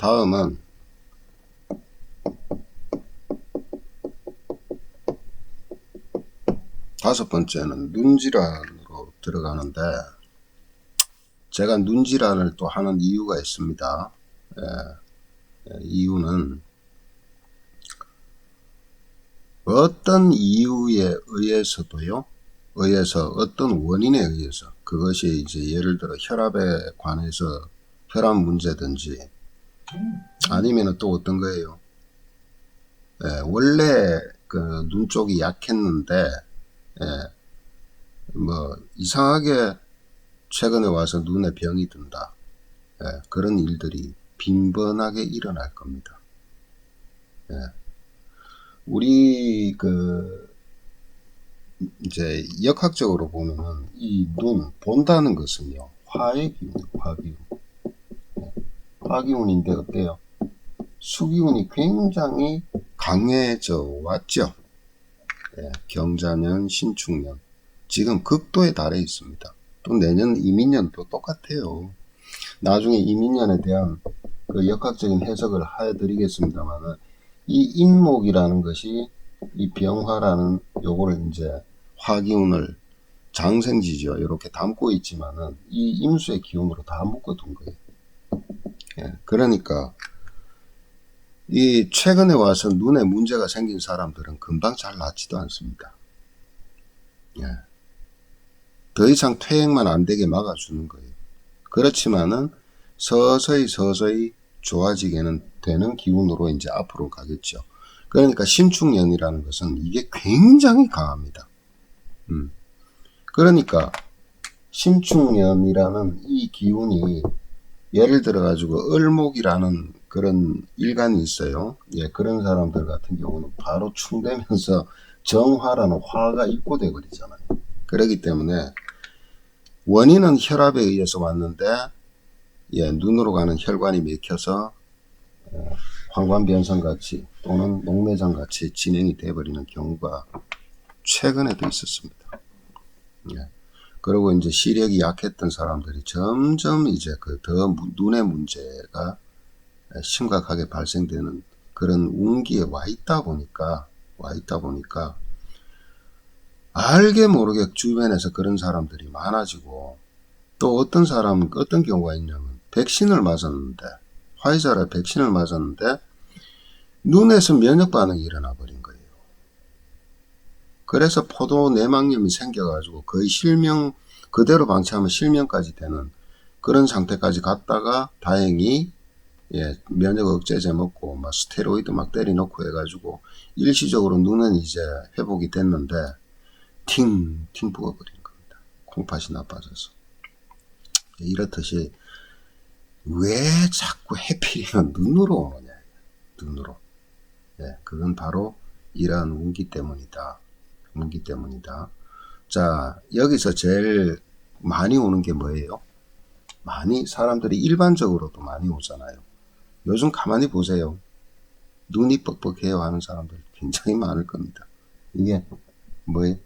다음은 다섯 번째는 눈질환으로 들어가는데 제가 눈질환을 또 하는 이유가 있습니다. 예, 예, 이유는 어떤 이유에 의해서도요, 의해서 어떤 원인에 의해서 그것이 이제 예를 들어 혈압에 관해서 혈압 문제든지 아니면 또 어떤 거예요? 예, 원래 그 눈 쪽이 약했는데 예, 뭐 이상하게 최근에 와서 눈에 병이 든다. 예, 그런 일들이 빈번하게 일어날 겁니다. 예. 우리 그 이제 역학적으로 보면은 이 눈 본다는 것은요 화의 기운, 화 기운, 예. 화기운인데 어때요? 수기운이 굉장히 강해져 왔죠. 예, 경자년, 신축년. 지금 극도에 달해 있습니다. 또 내년 이민년도 똑같아요. 나중에 이민년에 대한 그 역학적인 해석을 해드리겠습니다만은 이 인목이라는 것이 이 병화라는 요거를 이제 화기운을 장생지죠. 이렇게 담고 있지만은 이 임수의 기운으로 다 묶어둔 거예요. 예, 그러니까 이 최근에 와서 눈에 문제가 생긴 사람들은 금방 잘 낫지도 않습니다. 예. 더 이상 퇴행만 안 되게 막아주는 거예요. 그렇지만은 서서히 서서히 좋아지게는 되는 기운으로 이제 앞으로 가겠죠. 그러니까 신축년이라는 것은 이게 굉장히 강합니다. 음. 그러니까 신축년이라는 이 기운이 예를 들어 가지고 을목이라는 그런 일간이 있어요. 예, 그런 사람들 같은 경우는 바로 충되면서 정화라는 화가 입고돼 버리잖아요. 그렇기 때문에 원인은 혈압에 의해서 왔는데 예, 눈으로 가는 혈관이 막혀서 어, 황관변성 같이 또는 녹내장 같이 진행이 돼버리는 경우가 최근에도 있었습니다. 예. 그리고 이제 시력이 약했던 사람들이 점점 이제 그 더 눈의 문제가 심각하게 발생되는 그런 운기에 와 있다 보니까 와 있다 보니까 알게 모르게 주변에서 그런 사람들이 많아지고 또 어떤 사람은 어떤 경우가 있냐면 백신을 맞았는데 화이자라 백신을 맞았는데 눈에서 면역 반응이 일어나 버린. 그래서 포도 내막염이 생겨가지고 거의 실명 그대로 방치하면 실명까지 되는 그런 상태까지 갔다가 다행히 예, 면역 억제제 먹고 막 스테로이드 막 때려놓고 해가지고 일시적으로 눈은 이제 회복이 됐는데 팅, 팅 부어버린 겁니다. 콩팥이 나빠져서. 이렇듯이 왜 자꾸 해필이면 눈으로 오느냐. 눈으로. 예, 그건 바로 이러한 운기 때문이다. 운기 때문이다. 자, 여기서 제일 많이 오는 게 뭐예요? 많이 사람들이 일반적으로도 많이 오잖아요. 요즘 가만히 보세요. 눈이 뻑뻑해요 하는 사람들 굉장히 많을 겁니다. 이게 뭐예요?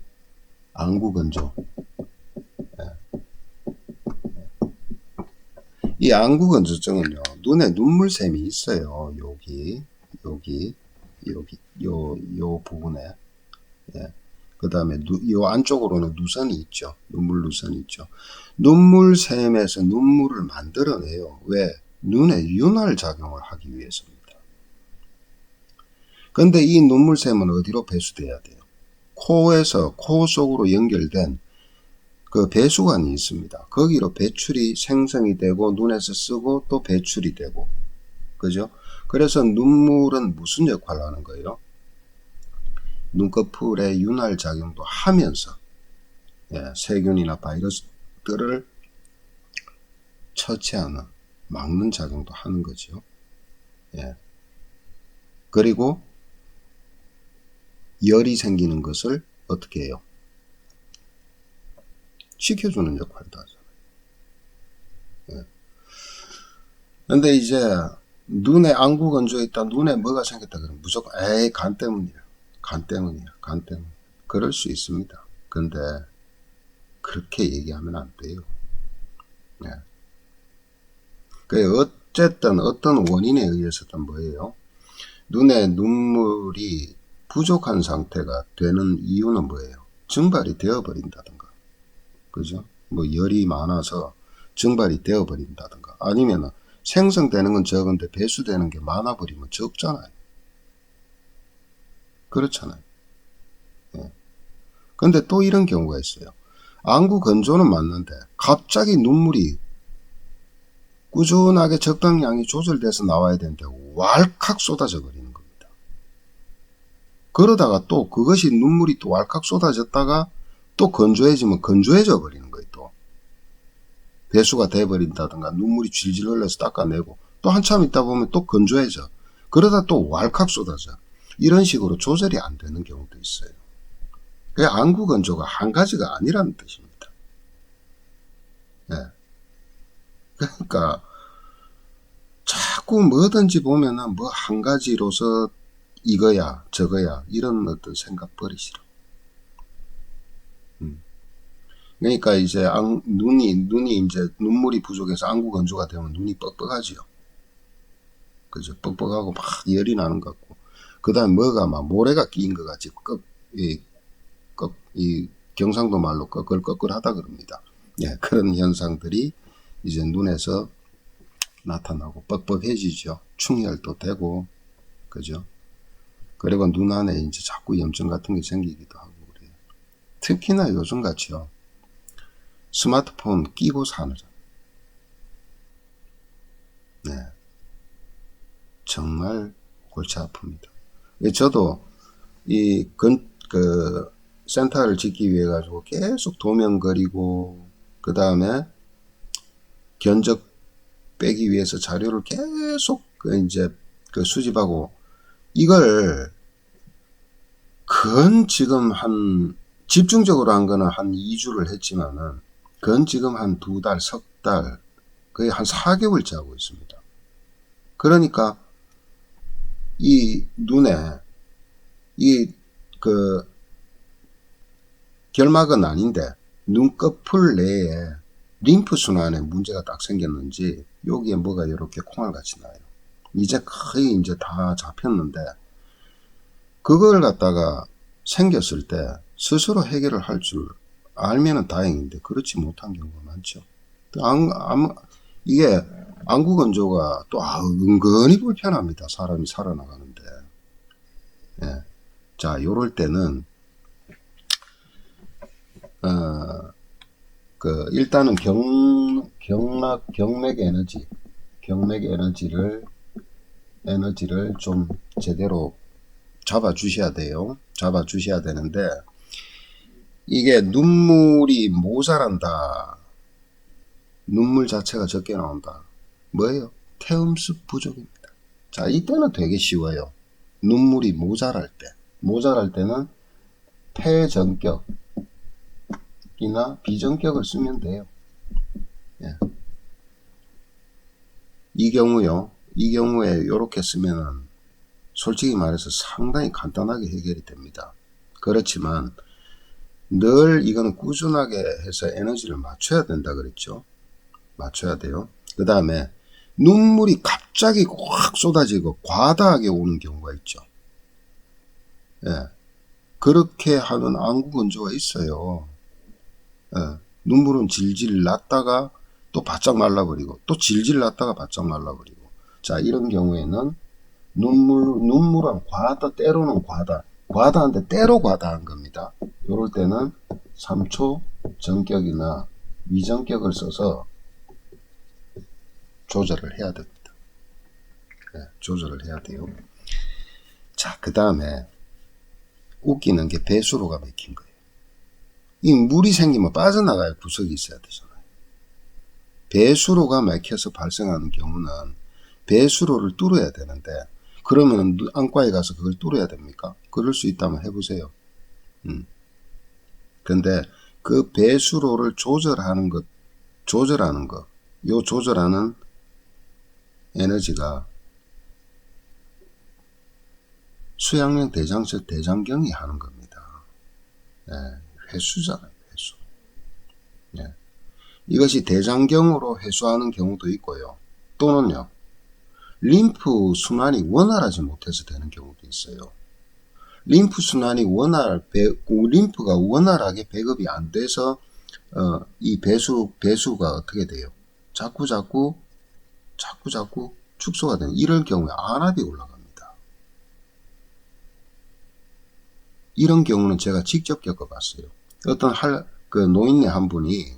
안구건조. 예. 이 안구건조증은요, 눈에 눈물샘이 있어요. 여기, 여기, 여기, 요, 요 부분에. 예. 그 다음에 요 안쪽으로는 누선이 있죠. 눈물 누선이 있죠. 눈물 샘에서 눈물을 만들어내요. 왜? 눈에 윤활 작용을 하기 위해서입니다. 근데 이 눈물샘은 어디로 배수돼야 돼요? 코에서 코 속으로 연결된 그 배수관이 있습니다. 거기로 배출이 생성이 되고 눈에서 쓰고 또 배출이 되고 그죠? 그래서 눈물은 무슨 역할을 하는 거예요? 눈꺼풀의 윤활 작용도 하면서 예, 세균이나 바이러스들을 처치하는 막는 작용도 하는 거죠. 예. 그리고 열이 생기는 것을 어떻게 해요? 식혀주는 역할도 하잖아요. 예. 근데 이제 눈에 안구 건조해 있다, 눈에 뭐가 생겼다 그러면 무조건 에이 간 때문이야, 간 때문이야, 간 때문. 그럴 수 있습니다. 근데 그렇게 얘기하면 안 돼요. 예. 그 어쨌든 어떤 원인에 의해서든 뭐예요? 눈에 눈물이 부족한 상태가 되는 이유는 뭐예요? 증발이 되어버린다든가. 그죠? 뭐 열이 많아서 증발이 되어버린다든가. 아니면 생성되는 건 적은데 배수되는 게 많아버리면 적잖아요. 그렇잖아요. 예. 근데 또 이런 경우가 있어요. 안구 건조는 맞는데 갑자기 눈물이 꾸준하게 적당량이 조절돼서 나와야 되는데 왈칵 쏟아져 버리는 겁니다. 그러다가 또 그것이 눈물이 또 왈칵 쏟아졌다가 또 건조해지면 건조해져 버리는 거예요. 또 배수가 돼 버린다든가 눈물이 질질 흘러서 닦아내고 또 한참 있다 보면 또 건조해져. 그러다 또 왈칵 쏟아져. 이런 식으로 조절이 안 되는 경우도 있어요. 그 안구 건조가 한 가지가 아니라는 뜻입니다. 예. 그러니까 자꾸 뭐든지 보면은 뭐 한 가지로서 이거야 저거야 이런 어떤 생각 버리시라. 음. 그러니까 이제 안, 눈이 눈이 이제 눈물이 부족해서 안구 건조가 되면 눈이 뻑뻑하지요. 그죠? 뻑뻑하고 막 열이 나는 것 같고 그 다음 뭐가 막 모래가 끼인 것 같이 꺽, 이, 꺽, 이 경상도 말로 꺼끌꺼끌하다 그럽니다. 예, 그런 현상들이 이제 눈에서 나타나고 뻑뻑해지죠. 충혈도 되고, 그죠? 그리고 눈 안에 이제 자꾸 염증 같은 게 생기기도 하고 그래요. 특히나 요즘 같이요. 스마트폰 끼고 사는 네. 정말 골치 아픕니다. 예, 저도 이 근, 그, 센터를 짓기 위해 가지고 계속 도면거리고, 그 다음에 견적 빼기 위해서 자료를 계속 그 이제 그 수집하고, 이걸, 건 지금 한, 집중적으로 한 거는 한 2주를 했지만은, 건 지금 한 두 달, 석 달, 거의 한 4개월째 하고 있습니다. 그러니까, 이 눈에 이 그 결막은 아닌데 눈꺼풀 내에 림프 순환에 문제가 딱 생겼는지 여기에 뭐가 이렇게 콩알같이 나요. 이제 거의 이제 다 잡혔는데 그걸 갖다가 생겼을 때 스스로 해결을 할 줄 알면은 다행인데 그렇지 못한 경우가 많죠. 안, 안, 이게 안구 건조가 또 아, 은근히 불편합니다. 사람이 살아나가는데. 예. 자, 요럴 때는 어, 그 일단은 경 경락 경맥 에너지 경맥 에너지를 에너지를 좀 제대로 잡아 주셔야 돼요. 잡아 주셔야 되는데 이게 눈물이 모자란다. 눈물 자체가 적게 나온다. 뭐예요? 태음습 부족입니다. 자, 이때는 되게 쉬워요. 눈물이 모자랄 때. 모자랄 때는 폐전격이나 비전격을 쓰면 돼요. 예. 이 경우요. 이 경우에 이렇게 쓰면은 솔직히 말해서 상당히 간단하게 해결이 됩니다. 그렇지만 늘 이거는 꾸준하게 해서 에너지를 맞춰야 된다 그랬죠. 맞춰야 돼요. 그 다음에 눈물이 갑자기 확 쏟아지고 과다하게 오는 경우가 있죠. 예. 그렇게 하는 안구 건조가 있어요. 예. 눈물은 질질 났다가 또 바짝 말라버리고 또 질질 났다가 바짝 말라버리고 자 이런 경우에는 눈물 눈물은 과다 때로는 과다 과다한데 때로 과다한 겁니다. 이럴 때는 3초 전격이나 위전격을 써서 조절을 해야 됩니다. 네, 조절을 해야 돼요. 자, 그 다음에 웃기는 게 배수로가 막힌 거예요. 이 물이 생기면 빠져나가야 구석이 있어야 되잖아요. 배수로가 막혀서 발생하는 경우는 배수로를 뚫어야 되는데 그러면 안과에 가서 그걸 뚫어야 됩니까? 그럴 수 있다면 해보세요. 음. 근데 그 배수로를 조절하는 것, 조절하는 것, 요 조절하는 에너지가 수양령 대장석 대장경이 하는 겁니다. 예, 회수잖아요, 회수. 예. 이것이 대장경으로 회수하는 경우도 있고요. 또는요, 림프 순환이 원활하지 못해서 되는 경우도 있어요. 림프 순환이 원활, 배, 림프가 원활하게 배급이 안 돼서 어, 이 배수 배수가 어떻게 돼요? 자꾸 자꾸 자꾸 자꾸 축소가 되는 이런 경우에 안압이 올라갑니다. 이런 경우는 제가 직접 겪어봤어요. 어떤 할, 그 노인네 한 분이